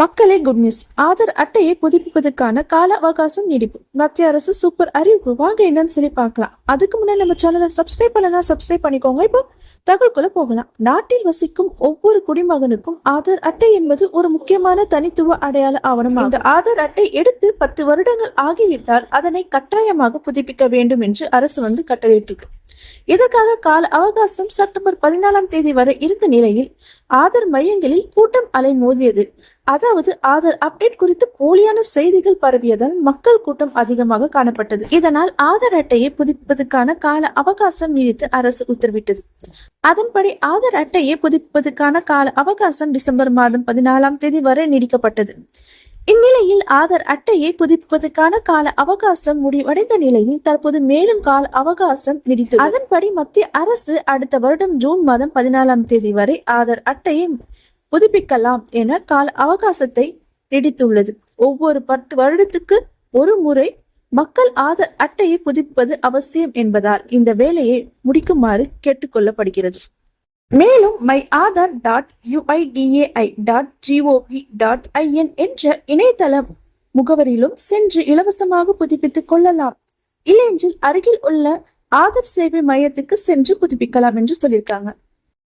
மக்களே good news Aadhaar அட்டையை புதுப்பிப்பதற்கான கால அவகாசம் நீடிப்பு. மத்திய அரசு சூப்பர் அறிவிப்பு. வாங்க என்னன்னு சொல்லி பார்க்கலாம். அதுக்கு முன்னாடி நம்ம சேனலை சப்ஸ்கிரைப் பண்ணலாம் சப்ஸ்கிரைப் பண்ணிக்கோங்க. இப்போ தகவல்குள்ள போகலாம். நாட்டில் வசிக்கும் ஒவ்வொரு குடிமகனுக்கும் ஆதார் அட்டை என்பது ஒரு முக்கியமான தனித்துவ அடையாள ஆவணம் இந்த ஆதார் அட்டை எடுத்து பத்து வருடங்கள் ஆகிவிட்டால் அதனை கட்டாயமாக புதுப்பிக்க வேண்டும் என்று அரசு வந்து கட்டளையிட்டிருக்கு. இதற்காக கால அவகாசம் செப்டம்பர் பதினாலாம் தேதி வரை இருந்த நிலையில் ஆதார் மையங்களில் கூட்டம் அலை மோதியது. அதாவது ஆதார் அப்டேட் குறித்து போலியான செய்திகள் பரவியதால் மக்கள் கூட்டம் அதிகமாக காணப்பட்டது. இதனால் ஆதார் அட்டையை புதுப்பிப்பதற்கான கால அவகாசம் நீடித்து அரசு உத்தரவிட்டது. அதன்படி ஆதார் அட்டையை புதுப்பிப்பதற்கான கால அவகாசம் டிசம்பர் மாதம் பதினாலாம் தேதி வரை நீடிக்கப்பட்டது. இந்நிலையில் ஆதார் அட்டையை புதுப்பிப்பதற்கான கால அவகாசம் முடிவடைந்த நிலையில் தற்போது மேலும் கால அவகாசம் நீடித்து அதன்படி மத்திய அரசு அடுத்த வருடம் ஜூன் மாதம் பதினாலாம் தேதி வரை ஆதார் அட்டையை புதுப்பிக்கலாம் என கால அவகாசத்தை நீடித்துள்ளது. ஒவ்வொரு பத்து வருடத்துக்கு ஒரு முறை மக்கள் ஆதார் அட்டையை புதுப்பிப்பது அவசியம் என்பதால் இந்த வேலையை முடிக்குமாறு கேட்டுக்கொள்ளப்படுகிறது மேலும் my Aadhaar dot UIDAI dot GOV dot IN என்ற இணையதள முகவரியிலும் சென்று இலவசமாக புதுப்பித்துக் கொள்ளலாம். இல்லையென்றில் அருகில் உள்ள ஆதார் சேவை மையத்துக்கு சென்று புதுப்பிக்கலாம் என்று சொல்லியிருக்காங்க.